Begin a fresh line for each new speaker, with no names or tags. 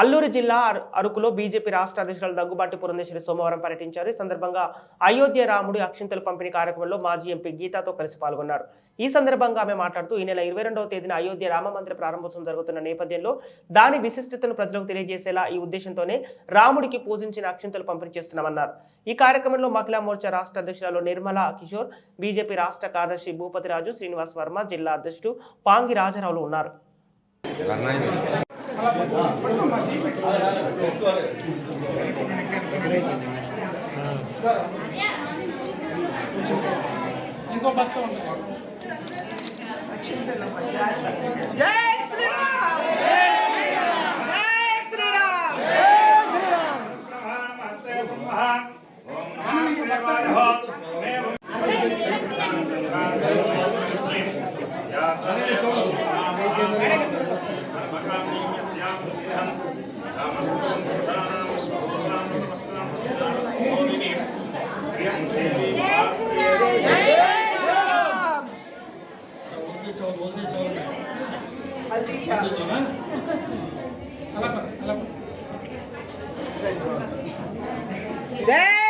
అల్లూరు జిల్లా అరకులో బీజేపీ రాష్ట్ర అధ్యక్షురాలు దగ్గుబాటి పురంధేశ్వరి సోమవారం పర్యటించారు. ఈ సందర్భంగా అయోధ్య రాముడి అక్షింతల పంపిణీ కార్యక్రమంలో మాజీ ఎంపీ గీతాతో కలిసి పాల్గొన్నారు. ఈ సందర్భంగా ఆమె మాట్లాడుతూ ఈ నెల ఇరవై రెండవ తేదీన అయోధ్య రామ మందిర ప్రారంభోత్సవం జరుగుతున్న నేపథ్యంలో దాని విశిష్టతను ప్రజలకు తెలియజేసేలా ఈ ఉద్దేశంతోనే రాముడికి పూజించిన అక్షింతలు పంపిణీ చేస్తున్నామన్నారు. ఈ కార్యక్రమంలో మహిళా మోర్చా రాష్ట్ర అధ్యక్షురాలు నిర్మలా కిషోర్ బీజేపీ రాష్ట్ర కార్యదర్శి భూపతి రాజు శ్రీనివాస్ వర్మ జిల్లా అధ్యక్షుడు పాంగి రాజారావులు ఉన్నారు.
ఇంకో బస్సు
జై శ్రీరామ్. జై శ్రీరామ్. चावल बोल दे चावल में हल्दी चावल चला चला